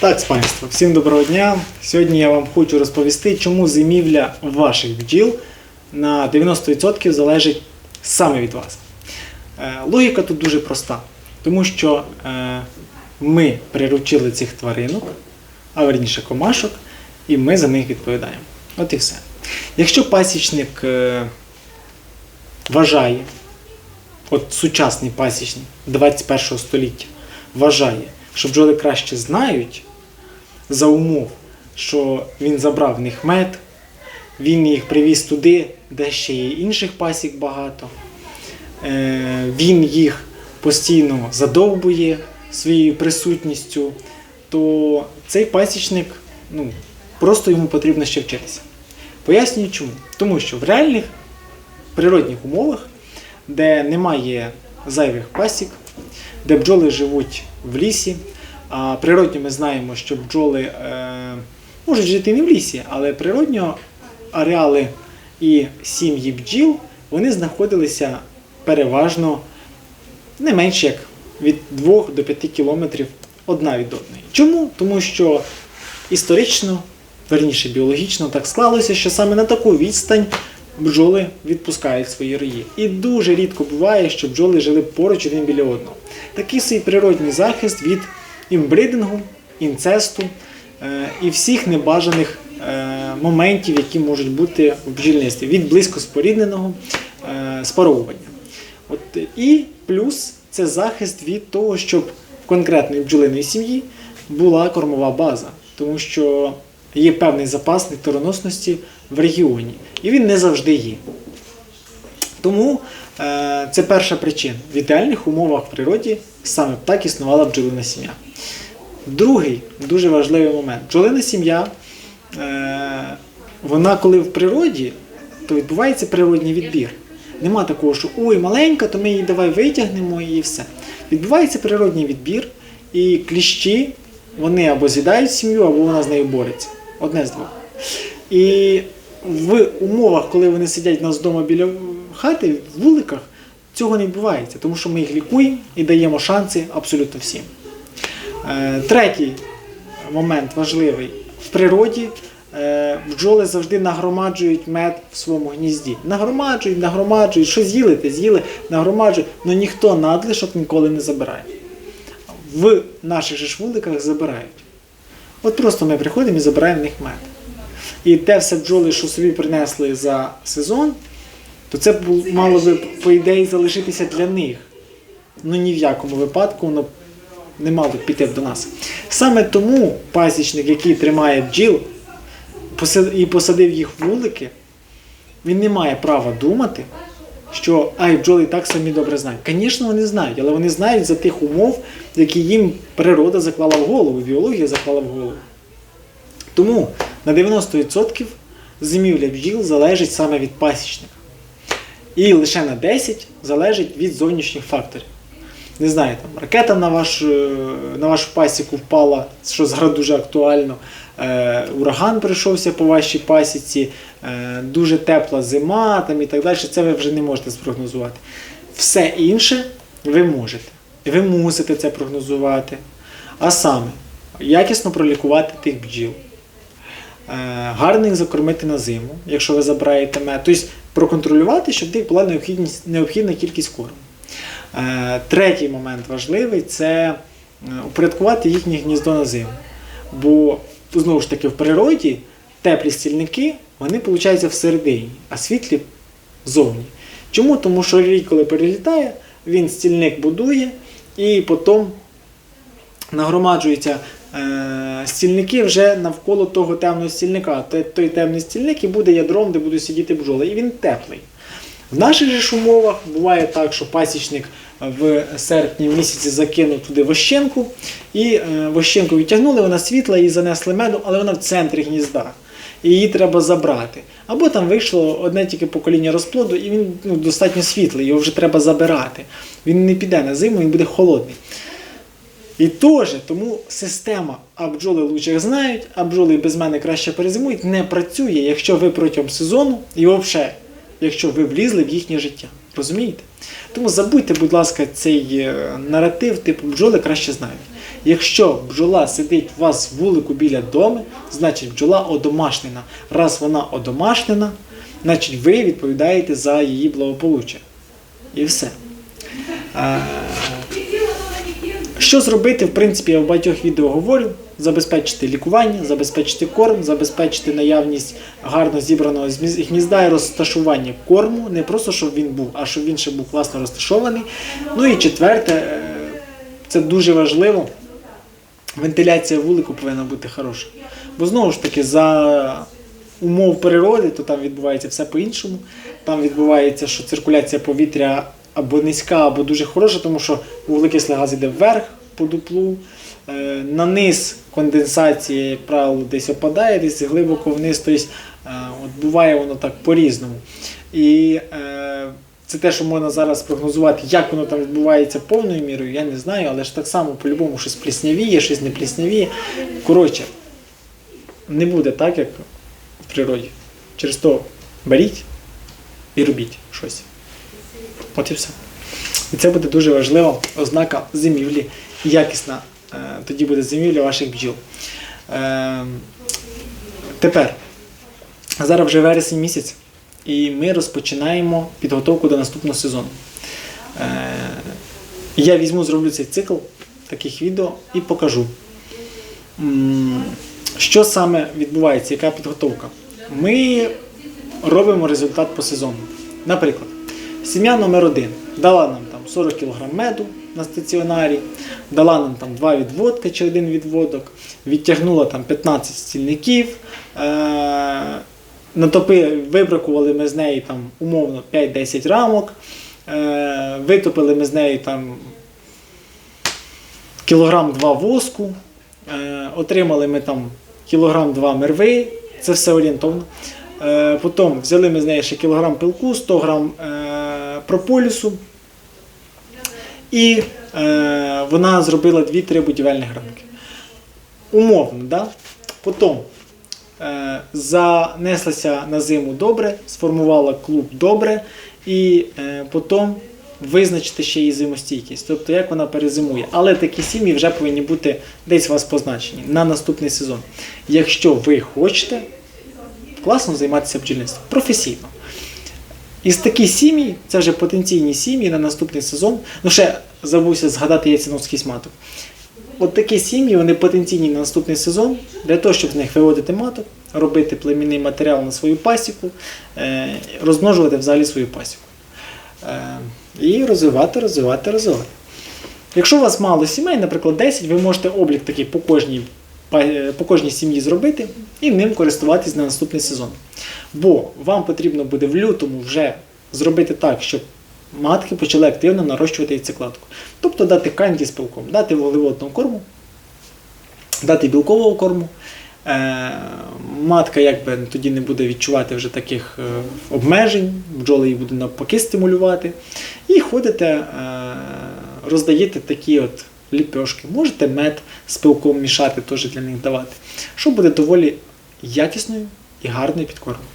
Так, панство, всім доброго дня. Сьогодні я вам хочу розповісти, чому зимівля ваших бджіл на 90% залежить саме від вас. Е, Логіка тут дуже проста, тому що е, ми приручили цих тваринок, а верніше комашок, і ми за них відповідаємо. От і все. Якщо пасічник е, вважає, от сучасний пасічник 21 століття вважає, що бджоли краще знають за умов, що він забрав в них мед, він їх привіз туди, де ще є інших пасік багато. Е, Він їх постійно задовбує своєю присутністю, то цей пасічник ну, просто йому потрібно ще вчитися. Пояснюю чому. Тому що в реальних природних умовах, де немає зайвих пасік, де бджоли живуть в лісі. А природньо ми знаємо, що бджоли е, можуть жити не в лісі, але природньо ареали і сім'ї бджіл вони знаходилися переважно не менше як від 2 до 5 кілометрів одна від одної. Чому? Тому що історично, верніше біологічно, так склалося, що саме на таку відстань бджоли відпускають свої рої. І дуже рідко буває, що бджоли жили поруч один біля одного. Такий свій природній захист від імбридингу, інцесту е, і всіх небажаних е, моментів, які можуть бути в бджільництві, від близько спорідненого е, спаровування. От, і плюс це захист від того, щоб в конкретної бджолиної сім'ї була кормова база, тому що є певний запас нектароносності в регіоні, і він не завжди є. Тому це перша причина. В ідеальних умовах в природі саме так існувала бджолина сім'я. Другий дуже важливий момент. Бджолина сім'я, е, вона коли в природі, то відбувається природній відбір. Нема такого, що ой, маленька, то ми її давай витягнемо і все. Відбувається природній відбір, і кліщі вони або з'їдають сім'ю, або вона з нею бореться. Одне з двох. І в умовах, коли вони сидять у нас вдома біля хати, в вуликах, цього не відбувається, тому що ми їх лікуємо і даємо шанси абсолютно всім. Е, Третій момент важливий. В природі е, бджоли завжди нагромаджують мед в своєму гнізді. Нагромаджують, нагромаджують, що з'їли, те з'їли, нагромаджують, але ніхто надлишок ніколи не забирає. В наших же вуликах забирають. От просто ми приходимо і забираємо в них мед. І те все бджоли, що собі принесли за сезон, то це мало би, по ідеї, залишитися для них. Ну ні в якому випадку воно не мало б піти до нас. Саме тому пасічник, який тримає бджіл і посадив їх в вулики, він не має права думати, що ай, бджоли так самі добре знають. Звісно, вони знають, але вони знають за тих умов, які їм природа заклала в голову, біологія заклала в голову. Тому на 90% зимівля бджіл залежить саме від пасічника. І лише на 10 залежить від зовнішніх факторів. Не знаю, там ракета на, ваш, е, на вашу пасіку впала, що зараз дуже актуально. Е, ураган прийшовся по вашій пасіці, е, дуже тепла зима там, і так далі. Це ви вже не можете спрогнозувати. Все інше ви можете. Ви мусите це прогнозувати. А саме, якісно пролікувати тих бджіл. Е, гарно їх закормити на зиму, якщо ви забираєте мед. Тобто проконтролювати, щоб в них була необхідна кількість корму. Е, Третій момент важливий це е, упорядкувати їхнє гніздо на зиму. Бо знову ж таки в природі теплі стільники вони виходять всередині, а світлі зовні. Чому? Тому що рій, коли перелітає, він стільник будує і потім нагромаджуються е, стільники вже навколо того темного стільника. Той, темний стільник і буде ядром, де будуть сидіти бджоли. І він теплий. В наших же ж умовах буває так, що пасічник в серпні місяці закинув туди вощенку, і е, вощенку відтягнули, вона світла, її занесли медом, але вона в центрі гнізда. І її треба забрати. Або там вийшло одне тільки покоління розплоду, і він ну, достатньо світлий, його вже треба забирати. Він не піде на зиму, він буде холодний. І теж тому система а бджоли лучше знають, а бджоли без мене краще перезимують, не працює, якщо ви протягом сезону і взагалі, якщо ви влізли в їхнє життя. Розумієте? Тому забудьте, будь ласка, цей е, наратив, типу бджоли краще знають. Якщо бджола сидить у вас в вулику біля дому, значить бджола одомашнена. Раз вона одомашнена, значить ви відповідаєте за її благополуччя. І все. Що зробити, в принципі, я в багатьох відео говорю: забезпечити лікування, забезпечити корм, забезпечити наявність гарно зібраного гнізда і розташування корму. Не просто щоб він був, а щоб він ще був класно розташований. Ну і четверте, е, це дуже важливо. Вентиляція вулику повинна бути хороша. Бо знову ж таки, за умов природи, то там відбувається все по-іншому. Там відбувається, що циркуляція повітря або низька, або дуже хороша, тому що вуглекислий газ йде вверх по дуплу. Е, На низ конденсація, як правило, десь опадає, десь глибоко вниз. Тобто, от буває воно так по-різному. І е, це те, що можна зараз прогнозувати, як воно там відбувається повною мірою, я не знаю, але ж так само по-любому щось пліснявіє, щось не пліснявіє. Коротше, не буде так, як в природі. Через то беріть і робіть щось. От і все. І це буде дуже важлива ознака зимівлі, якісна е, тоді буде зимівля ваших бджіл. Е, тепер, зараз вже вересень місяць, і ми розпочинаємо підготовку до наступного сезону. Е, я візьму, зроблю цей цикл таких відео і покажу. Що саме відбувається, яка підготовка? Ми робимо результат по сезону. Наприклад, сім'я номер один дала нам там 40 кг меду на стаціонарі, дала нам там 2 відводка чи один відводок, відтягнула там 15 стільників. Е- натопи, вибракували ми з неї там умовно 5-10 рамок, е- витопили ми з неї там кілограм 2 воску, е- отримали ми там кілограм 2 мерви, це все орієнтовно. Е, Потім взяли ми з неї ще кілограм пилку, 100 грам е, прополісу. І е, вона зробила 2-3 будівельних рамки. Умовно, да? Потім е, занеслася на зиму добре, сформувала клуб добре, і е, потім визначити ще її зимостійкість, тобто як вона перезимує. Але такі сім'ї вже повинні бути десь у вас позначені на наступний сезон. Якщо ви хочете класно займатися бджільництвом професійно. Із такі сім'ї, це вже потенційні сім'ї на наступний сезон. Ну, ще забувся згадати яціновський маток. От такі сім'ї, вони потенційні на наступний сезон для того, щоб з них виводити маток, робити племінний матеріал на свою пасіку, е, розмножувати взагалі свою пасіку. Е, і розвивати, розвивати, розвивати. Якщо у вас мало сімей, наприклад, 10, ви можете облік такий по кожній, по кожній сім'ї зробити і ним користуватись на наступний сезон. Бо вам потрібно буде в лютому вже зробити так, щоб матки почали активно нарощувати яйцекладку. Тобто дати канді з пилком, дати вуглеводного корму, дати білкового корму. Е, матка якби тоді не буде відчувати вже таких е, обмежень, бджоли її буде навпаки стимулювати. І ходите, е, роздаєте такі от ліпьошки. Можете мед з пилком мішати, теж для них давати, що буде доволі якісною і гарною підкормкою.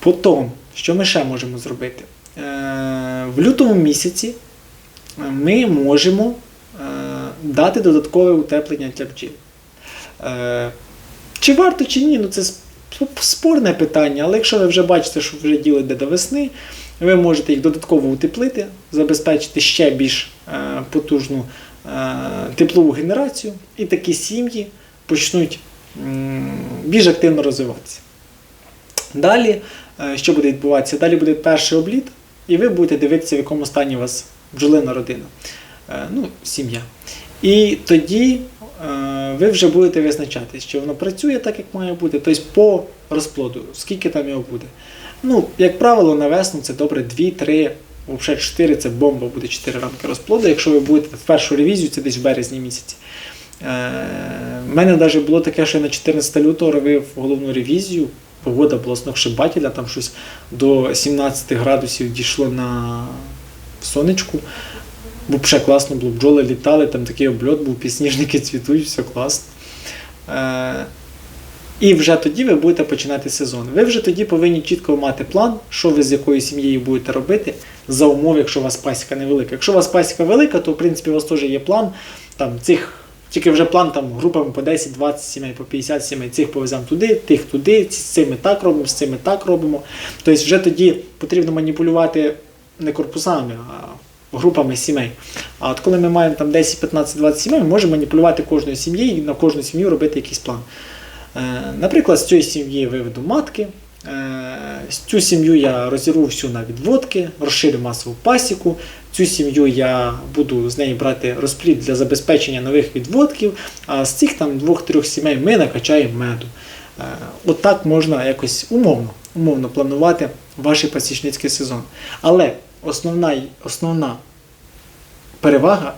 Потім, що ми ще можемо зробити? Е, в лютому місяці е, ми можемо е, дати додаткове утеплення для бджіл. Чи варто, чи ні, ну це спорне питання, але якщо ви вже бачите, що вже діло йде до весни, ви можете їх додатково утеплити, забезпечити ще більш потужну теплову генерацію, і такі сім'ї почнуть більш активно розвиватися. Далі, е, що буде відбуватися? Далі буде перший обліт, і ви будете дивитися, в якому стані у вас бджолина родина, Е, ну, сім'я. І тоді е, ви вже будете визначати, чи воно працює так, як має бути, тобто по розплоду, скільки там його буде. Ну, як правило, на весну це добре 2-3, взагалі 4 це бомба, буде 4 рамки розплоду. Якщо ви будете в першу ревізію, це десь в березні місяці. У мене навіть було таке, що я на 14 лютого робив головну ревізію. Погода була сногсшибательна, там щось до 17 градусів дійшло на сонечку. Бо класно було, бджоли літали, там такий обльот був, підсніжники цвітуть, все класно. Е, І вже тоді ви будете починати сезон. Ви вже тоді повинні чітко мати план, що ви з якою сім'єю будете робити за умови, якщо у вас пасіка невелика. Якщо у вас пасіка велика, то в принципі у вас теж є план там цих. Тільки вже план там групами по 10, 20 сімей, по 50 сімей, цих повеземо туди, тих туди, з цими так робимо, з цими так робимо. Тобто вже тоді потрібно маніпулювати не корпусами, а групами сімей. А от коли ми маємо там 10, 15, 20 сімей, ми можемо маніпулювати кожною сім'єю і на кожну сім'ю робити якийсь план. Е, Наприклад, з цієї сім'ї виведу матки. Е, Цю сім'ю я розірву всю на відводки, розширю масову пасіку. Цю сім'ю я буду з неї брати розплід для забезпечення нових відводків. А з цих там двох-трьох сімей ми накачаємо меду. Е, От можна якось умовно, умовно планувати ваш пасічницький сезон. Але основна, основна перевага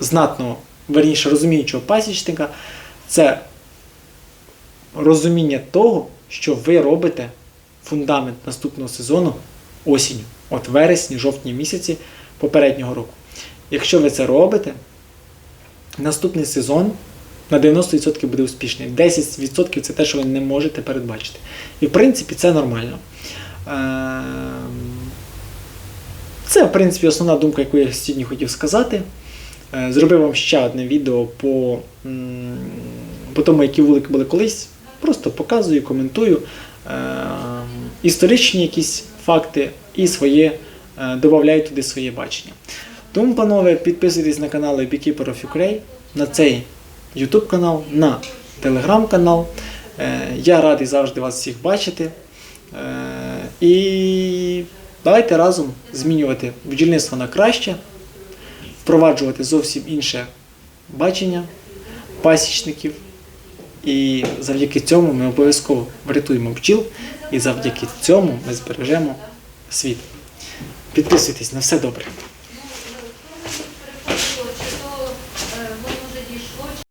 знатного, верніше розуміючого пасічника це розуміння того, що ви робите фундамент наступного сезону осінню, от вересні, жовтні місяці попереднього року. Якщо ви це робите, наступний сезон на 90% буде успішний. 10% це те, що ви не можете передбачити. І в принципі це нормально. Ем, Це, в принципі, основна думка, яку я сьогодні хотів сказати. Е, Зробив вам ще одне відео по, по тому, які вулики були колись. Просто показую, коментую е, історичні якісь факти і своє, е, додаю туди своє бачення. Тому, панове, підписуйтесь на канали Beekeeper of Ukraine, на цей YouTube канал, на Telegram канал. Е, Я радий завжди вас всіх бачити. Е, І давайте разом змінювати бджільництво на краще, впроваджувати зовсім інше бачення пасічників. І завдяки цьому ми обов'язково врятуємо бджіл, і завдяки цьому ми збережемо світ. Підписуйтесь на все добре.